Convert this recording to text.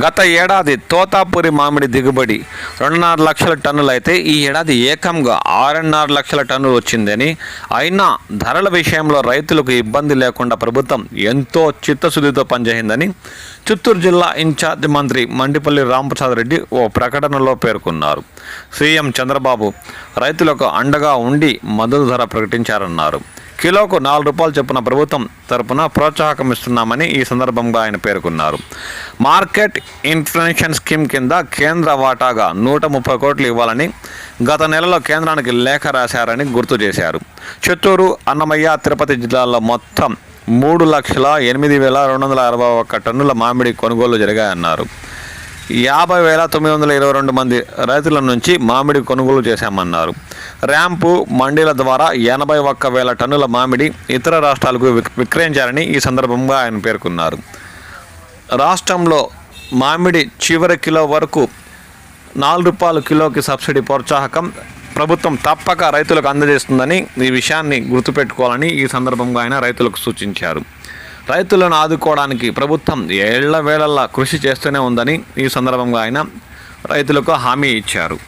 గత ఏడాది తోతాపూరి మామిడి దిగుబడి రెండున్నర లక్షల టన్నులు అయితే ఈ ఏడాది ఏకంగా ఆరున్నర లక్షల టన్నులు వచ్చిందని. అయినా ధరల విషయంలో రైతులకు ఇబ్బంది లేకుండా ప్రభుత్వం ఎంతో చిత్తశుద్ధితో పనిచేసిందని చిత్తూరు జిల్లా ఇన్ఛార్జ్ మంత్రి మండిపల్లి రామప్రసాద్ రెడ్డి ఓ ప్రకటనలో పేర్కొన్నారు. సీఎం చంద్రబాబు రైతులకు అండగా ఉండి మద్దతు ధర ప్రకటించారన్నారు. కిలోకు నాలుగు రూపాయలు చొప్పున ప్రభుత్వం తరపున ప్రోత్సాహకం ఇస్తున్నామని ఈ సందర్భంగా ఆయన పేర్కొన్నారు. మార్కెట్ ఇన్ఫ్లేషన్ స్కీమ్ కింద కేంద్ర వాటాగా నూట ముప్పై కోట్లు ఇవ్వాలని గత నెలలో కేంద్రానికి లేఖ రాశారని గుర్తు చేశారు. చిత్తూరు అన్నమయ్య తిరుపతి జిల్లాల్లో మొత్తం మూడు లక్షల ఎనిమిది వేల రెండు వందల అరవై ఒక్క టన్నుల మామిడి కొనుగోలు జరిగాయన్నారు. యాభై వేల తొమ్మిది వందల ఇరవై రెండు మంది రైతుల నుంచి మామిడి కొనుగోలు చేశామన్నారు. ర్యాంపు మండీల ద్వారా ఎనభై ఒక్క వేల టన్నుల మామిడి ఇతర రాష్ట్రాలకు విక్రయించారని ఈ సందర్భంగా ఆయన పేర్కొన్నారు. రాష్ట్రంలో మామిడి చివరి కిలో వరకు నాలుగు రూపాయల కిలోకి సబ్సిడీ ప్రోత్సాహకం ప్రభుత్వం తప్పక రైతులకు అందజేస్తుందని ఈ విషయాన్ని గుర్తుపెట్టుకోవాలని ఈ సందర్భంగా ఆయన రైతులకు సూచించారు. రైతులను ఆదుకోవడానికి ప్రభుత్వం ఏళ్ళ వేళల్లా కృషి చేస్తూనే ఉందని ఈ సందర్భంగా ఆయన రైతులకు హామీ ఇచ్చారు.